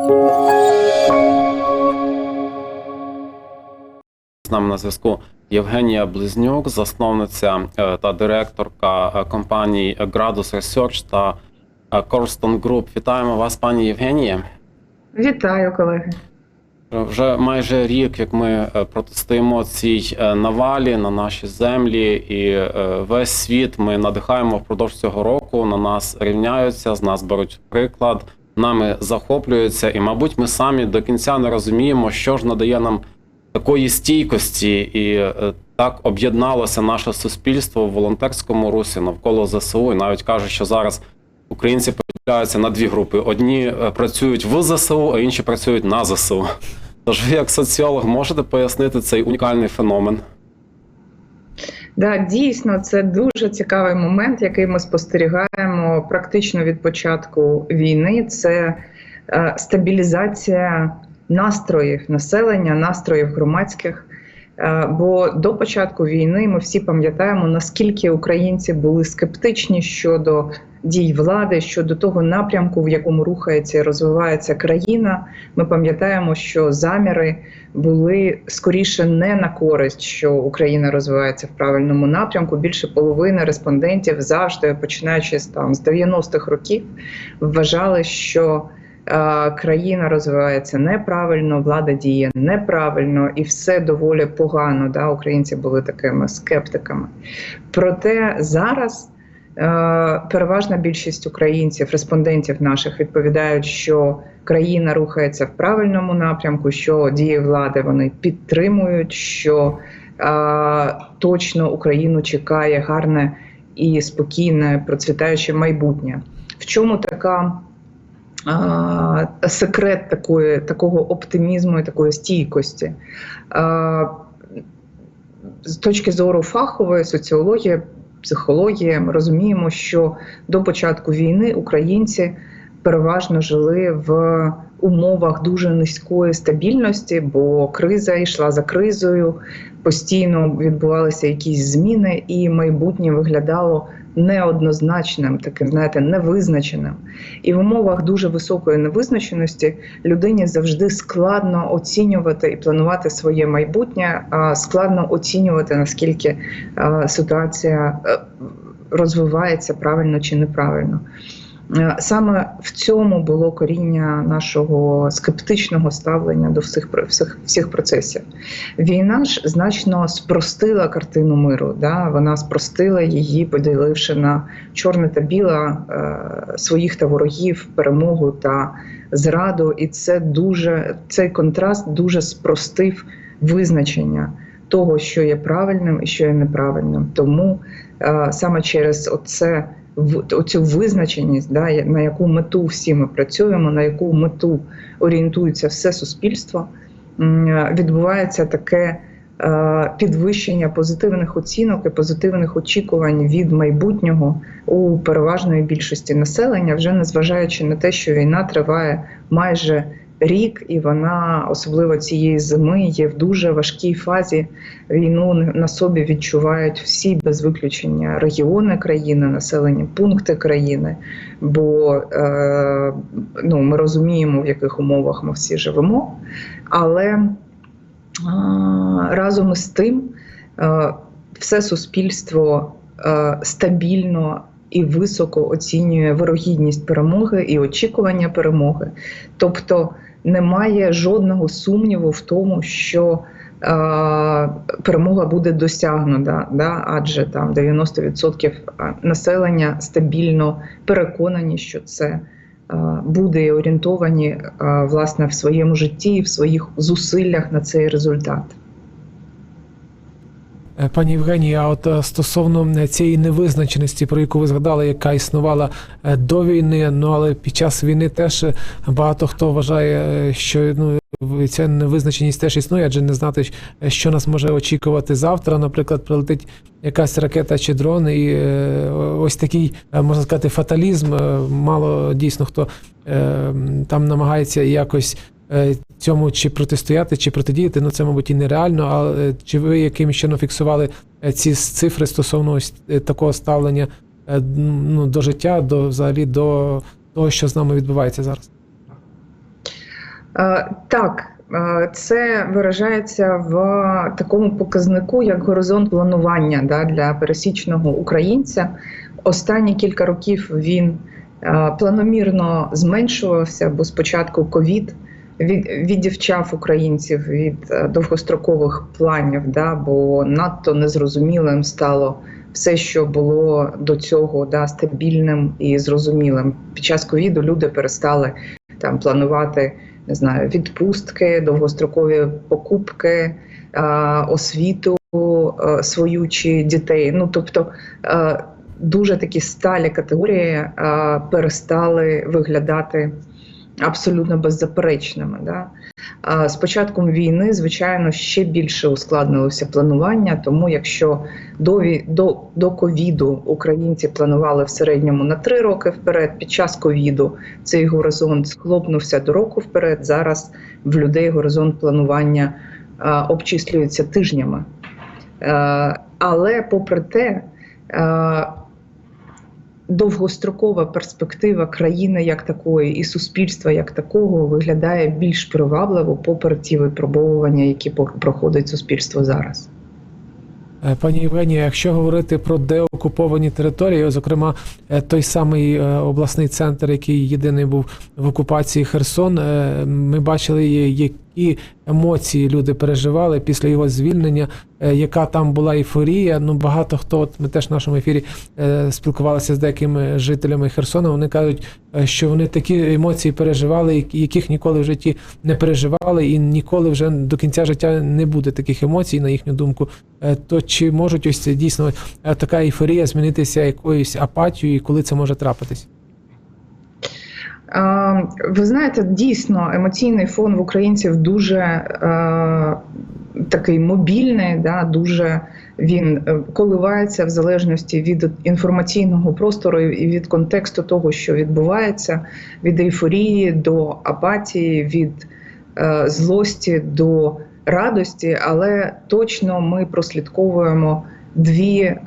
З нами на зв'язку Євгенія Близнюк, засновниця е, та директорка е, компаній Gradus Research та е, Corstone Group. Вітаємо вас, пані Євгенія. Вітаю, колеги. Вже майже рік, як ми е, протистоїмо цій е, навалі на нашій землі, і е, весь світ ми надихаємо впродовж цього року. На нас рівняються, з нас беруть приклад, нами захоплюються, і, мабуть, ми самі до кінця не розуміємо, що ж надає нам такої стійкості, і е, так об'єдналося наше суспільство в волонтерському русі навколо ЗСУ. І навіть кажуть, що зараз українці поділяються на дві групи: одні е, працюють в ЗСУ, а інші працюють на ЗСУ. Тож ви, як соціолог, можете пояснити цей унікальний феномен? Да, дійсно, це дуже цікавий момент, який ми спостерігаємо практично від початку війни. Це е, стабілізація настроїв населення, настроїв громадських. Е, Бо до початку війни ми всі пам'ятаємо, наскільки українці були скептичні щодо дій влади, щодо того напрямку, в якому рухається і розвивається країна. Ми пам'ятаємо, що заміри були скоріше не на користь, що Україна розвивається в правильному напрямку. Більше половини респондентів завжди, починаючи з там з 90-х років, вважали, що країна розвивається неправильно, влада діє неправильно, і все доволі погано. Да? Українці були такими скептиками. Проте зараз. Е, Переважна більшість українців, респондентів наших відповідають, що країна рухається в правильному напрямку, що дії влади вони підтримують, що е, точно Україну чекає гарне і спокійне, процвітаюче майбутнє. В чому така секрет такої, такого оптимізму і такої стійкості? З точки зору фахової соціології, психології, ми розуміємо, що до початку війни українці переважно жили в умовах дуже низької стабільності, бо криза йшла за кризою, постійно відбувалися якісь зміни, і майбутнє виглядало неоднозначним, таким, знаєте, невизначеним. І в умовах дуже високої невизначеності людині завжди складно оцінювати і планувати своє майбутнє, складно оцінювати наскільки ситуація е, розвивається правильно чи неправильно. Е, Саме в цьому було коріння нашого скептичного ставлення до всіх всіх, всіх процесів. Війна ж значно спростила картину миру. Да? Вона спростила її, поділивши на чорне та біле е, своїх та ворогів, перемогу та зраду. І це дуже цей контраст дуже спростив визначення того, що є правильним і що є неправильним. Тому е, саме через оце в оцю визначеність, да, на яку мету всі ми працюємо, на яку мету орієнтується все суспільство, відбувається таке е, підвищення позитивних оцінок і позитивних очікувань від майбутнього у переважної більшості населення, вже незважаючи на те, що війна триває майже рік, і вона, особливо цієї зими, є в дуже важкій фазі. Війну на собі відчувають всі без виключення регіони країни, населені пункти країни. Бо е, ну, ми розуміємо, в яких умовах ми всі живемо. Але е, разом із тим, е, все суспільство е, стабільно. І високо оцінює вирогідність перемоги і очікування перемоги. Тобто немає жодного сумніву в тому, що е, перемога буде досягнута, да? адже там 90% населення стабільно переконані, що це е, буде і орієнтовані е, власне в своєму житті і в своїх зусиллях на цей результат. Е, Пані Євгенії, а от е, стосовно цієї невизначеності, про яку ви згадали, яка існувала е, до війни, ну але під час війни теж е, багато хто вважає, е, що ну ця невизначеність теж існує, адже не знати, е, що нас може очікувати завтра. Наприклад, прилетить якась ракета чи дрон, і е, ось такий е, можна сказати фаталізм. е, Мало дійсно хто е, там намагається якось е, цьому чи протистояти, чи протидіяти, ну це, мабуть, і нереально. Але чи ви якимось чином фіксували е, ці цифри стосовно ось е, такого ставлення е, ну, до життя, до взагалі до того, що з нами відбувається зараз? Е, Так, е, це виражається в такому показнику, як горизонт планування да, для пересічного українця. Останні кілька років він е, планомірно зменшувався, бо спочатку ковід від, віддівчав українців від е, довгострокових планів, да, бо надто незрозумілим стало все, що було до цього да, стабільним і зрозумілим. Під час ковіду люди перестали там планувати не знаю, відпустки, довгострокові покупки, е, освіту е, свою чи дітей. Ну тобто дуже такі сталі категорії е, перестали виглядати абсолютно беззаперечними. Да? А З початком війни, звичайно, ще більше ускладнилося планування, тому якщо до, до, до ковіду українці планували в середньому на три роки вперед, під час ковіду цей горизонт схлопнувся до року вперед. Зараз в людей горизонт планування а, обчислюється тижнями. Е, але попри те, е, довгострокова перспектива країни як такої і суспільства як такого виглядає більш привабливо попри ті випробовування, які проходить суспільство зараз. Е, Пані Євгенія, якщо говорити про деокуповані території, зокрема е, той самий е, обласний центр, який єдиний був в окупації Херсон, е, ми бачили, які емоції люди переживали після його звільнення, яка там була ейфорія. Ну багато хто, от ми теж в нашому ефірі спілкувалися з деякими жителями Херсона. Вони кажуть, що вони такі емоції переживали, яких ніколи в житті не переживали, і ніколи вже до кінця життя не буде таких емоцій, на їхню думку. То чи можуть ось дійсно така ейфорія змінитися якоюсь апатією, і коли це може трапитись? Ви знаєте, дійсно емоційний фон в українців дуже е, такий мобільний, да, дуже він е, коливається в залежності від інформаційного простору і від контексту того, що відбувається, від ейфорії до апатії, від е, злості до радості, але точно ми прослідковуємо дві е,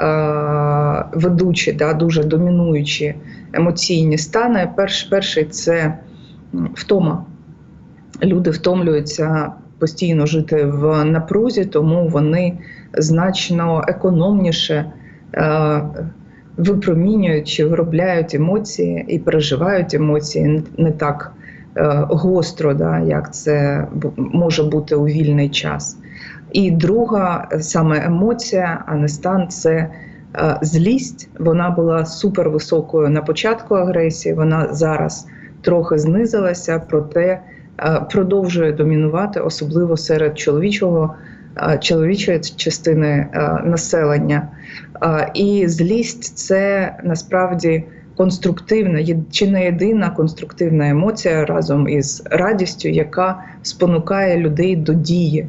ведучі, да, дуже домінуючі емоційні стани. Перш, перший це втома. Люди втомлюються постійно жити в напрузі, тому вони значно економніше е, випромінюють чи виробляють емоції і переживають емоції не- так е, гостро, да, як це може бути у вільний час. І друга е, саме емоція, а не стан це е, злість. Вона була супервисокою на початку агресії. Вона зараз трохи знизилася, проте е, продовжує домінувати, особливо серед чоловічого. Чоловічої частини населення, і злість це насправді конструктивна, чи не єдина конструктивна емоція разом із радістю, яка спонукає людей до дії.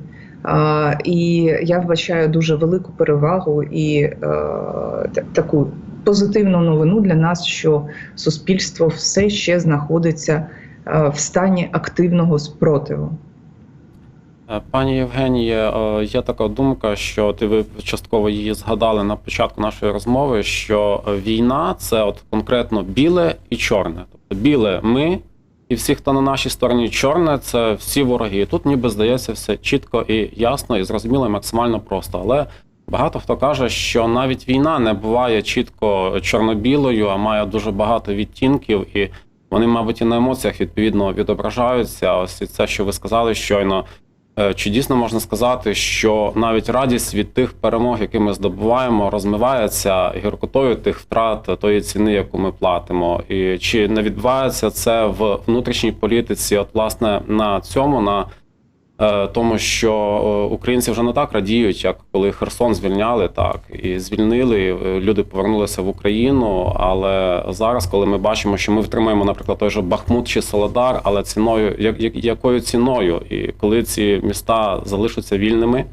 І я вбачаю дуже велику перевагу і е, таку позитивну новину для нас, що суспільство все ще знаходиться е, в стані активного спротиву. Е, Пані Євгенія, е, є така думка, що ти ви частково її згадали на початку нашої розмови, що війна це от конкретно біле і чорне. Тобто біле ми, і всі, хто на нашій стороні, чорне це всі вороги. І тут ніби здається все чітко і ясно, і зрозуміло, і максимально просто. Але багато хто каже, що навіть війна не буває чітко чорно-білою, а має дуже багато відтінків, і вони, мабуть, і на емоціях відповідно відображаються. Ось і це, що ви сказали щойно. Е, Чи дійсно можна сказати, що навіть радість від тих перемог, які ми здобуваємо, розмивається гіркотою тих втрат тої ціни, яку ми платимо? І чи не відбувається це в внутрішній політиці? От власне на цьому, на тому, що е, українці вже не так радіють, як коли Херсон звільняли, так і звільнили. е, Люди повернулися в Україну. Але зараз, коли ми бачимо, що ми втримаємо, наприклад, той же Бахмут чи Солодар, але ціною, як, як- якою ціною, і коли ці міста залишаться вільними.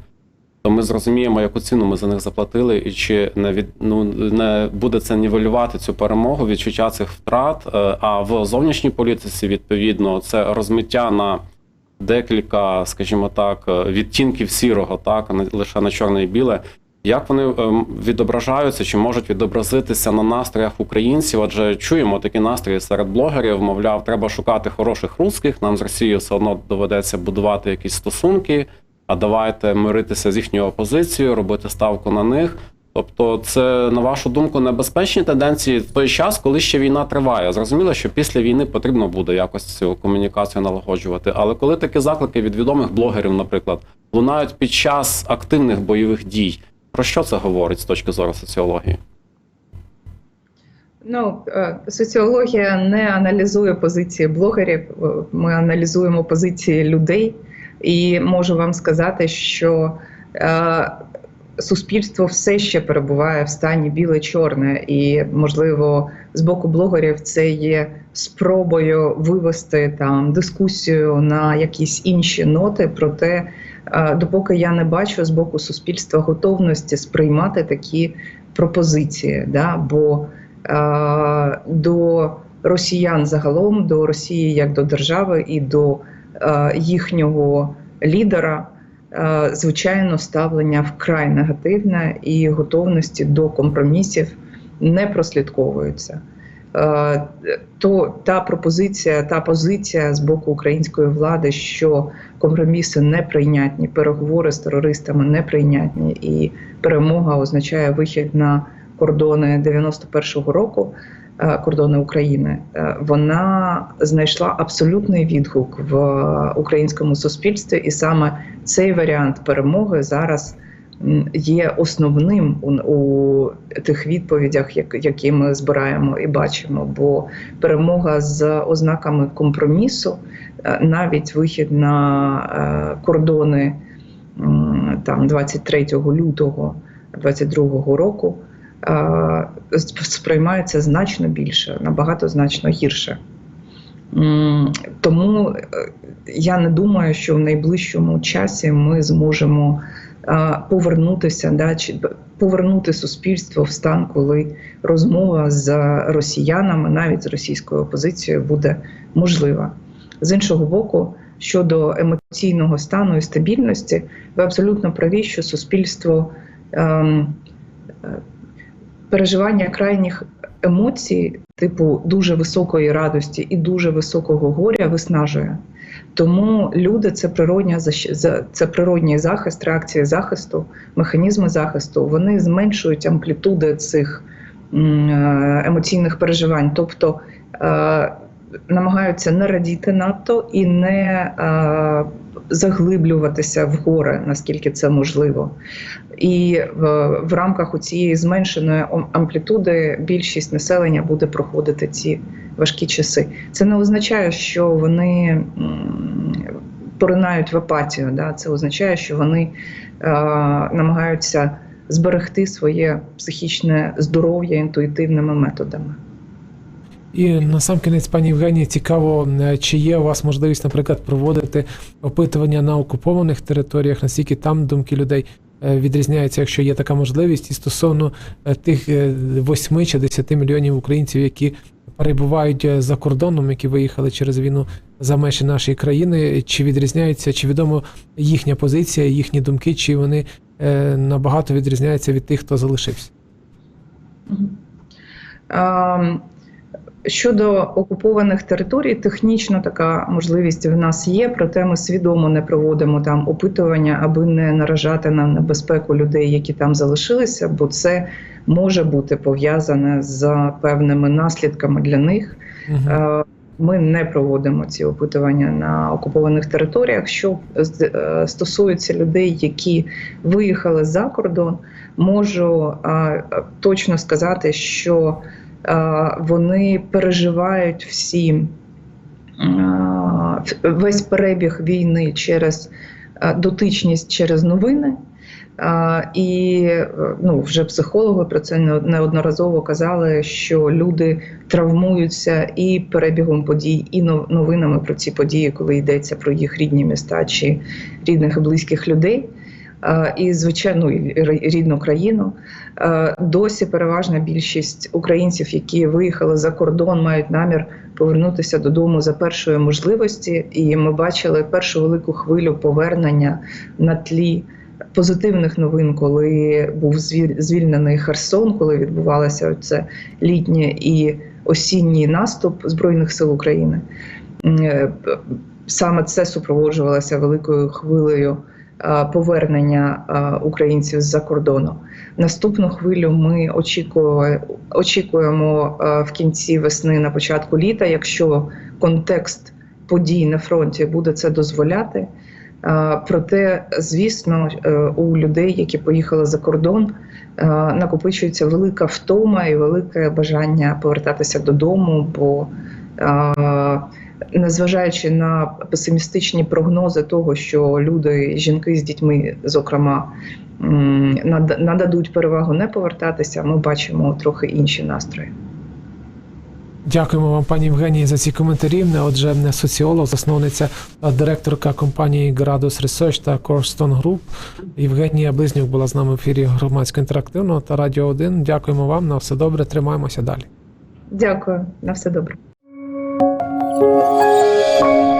То ми зрозуміємо, яку ціну ми за них заплатили, і чи не від ну не буде це нівелювати цю перемогу, відчуття цих втрат. Е, А в зовнішній політиці відповідно це розмиття на декілька, скажімо так, е, відтінків сірого, так лише на чорне і біле. Як вони ем, відображаються чи можуть відобразитися на настроях українців? Адже чуємо такі настрої серед блогерів. Мовляв, треба шукати хороших русських. Нам з Росією все одно доведеться будувати якісь стосунки. А давайте миритися з їхньою опозицією, робити ставку на них. Тобто, це на вашу думку небезпечні тенденції в той час, коли ще війна триває. Зрозуміло, що після війни потрібно буде якось цю комунікацію налагоджувати. Але коли такі заклики від відомих блогерів, наприклад, лунають під час активних бойових дій, про що це говорить з точки зору соціології? Ну, е, соціологія не аналізує позиції блогерів, е, ми аналізуємо позиції людей, і можу вам сказати, що е, суспільство все ще перебуває в стані біле-чорне, і, можливо, з боку блогерів це є спробою вивести там дискусію на якісь інші ноти. Проте, е, допоки я не бачу з боку суспільства готовності сприймати такі пропозиції, да, бо е, до росіян загалом, до Росії як до держави і до е, їхнього лідера, звичайно, ставлення вкрай негативне і готовності до компромісів не прослідковуються. Е, То та пропозиція, та позиція з боку української влади, що компроміси неприйнятні, переговори з терористами неприйнятні, і перемога означає вихід на кордони 91-го року, е, кордони України, е, вона знайшла абсолютний відгук в українському суспільстві, і саме цей варіант перемоги зараз є основним у, у тих відповідях, як- які ми збираємо і бачимо. Бо перемога з ознаками компромісу, е, навіть вихід на е, кордони там 23 лютого 22 року е, сприймається значно більше, набагато значно гірше. Тому е, я не думаю, що в найближчому часі ми зможемо е, повернутися, да, чи повернути суспільство в стан, коли розмова з росіянами, навіть з російською опозицією, буде можлива. З іншого боку, щодо емоційного стану і стабільності, ви абсолютно праві, що суспільство ем, е, переживання крайніх емоцій, типу дуже високої радості і дуже високого горя, виснажує. Тому люди це природня це природній захист, реакції захисту, механізми захисту. Вони зменшують амплітуди цих е, емоційних переживань, тобто е, намагаються не радіти надто і не е, заглиблюватися в горе, наскільки це можливо. І в, в рамках цієї зменшеної ам- амплітуди більшість населення буде проходити ці важкі часи. Це не означає, що вони поринають в апатію. Да? Це означає, що вони е, намагаються зберегти своє психічне здоров'я інтуїтивними методами. І на сам кінець, пані Євгенії, цікаво, е, чи є у вас можливість, наприклад, проводити опитування на окупованих територіях, наскільки там думки людей е, відрізняються, якщо є така можливість, і стосовно е, тих 8 чи 10 мільйонів українців, які перебувають за кордоном, які виїхали через війну за межі нашої країни, чи відрізняються, чи відомо їхня позиція, їхні думки, чи вони набагато відрізняються від тих, хто залишився? Мгм. Щодо окупованих територій, технічно така можливість в нас є, проте ми свідомо не проводимо там опитування, аби не наражати на небезпеку людей, які там залишилися, бо це може бути пов'язане з певними наслідками для них. Е, Ми не проводимо ці опитування на окупованих територіях. Що е, стосується людей, які виїхали за кордон, можу е, е, точно сказати, що е, вони переживають всі весь перебіг війни через дотичність через новини. І ну, вже психологи про це неодноразово казали, що люди травмуються і перебігом подій, і нов- новинами про ці події, коли йдеться про їх рідні міста чи рідних і близьких людей. А, І звичайно, рідну країну досі переважна більшість українців, які виїхали за кордон, мають намір повернутися додому за першої можливості. І ми бачили першу велику хвилю повернення на тлі позитивних новин, коли був звіль- звільнений Херсон, коли відбувалося це літнє і осінній наступ Збройних сил України. Е, Саме це супроводжувалося великою хвилею е, повернення е, українців з-за кордону. Наступну хвилю ми очікує- очікуємо е, в кінці весни на початку літа, якщо контекст подій на фронті буде це дозволяти. Е, Проте, звісно, е, у людей, які поїхали за кордон, е, накопичується велика втома і велике бажання повертатися додому, бо е, незважаючи на песимістичні прогнози того, що люди, жінки з дітьми, зокрема, нададуть перевагу не повертатися, ми бачимо трохи інші настрої. Дякуємо вам, пані Євгенії, за ці коментарі. Отже, соціолог, засновниця та директорка компанії Gradus Research та Corstone Group. Євгенія Близнюк була з нами в ефірі громадсько інтерактивного та Радіо 1. Дякуємо вам. На все добре. Тримаємося далі. Дякую, на все добре. 啊。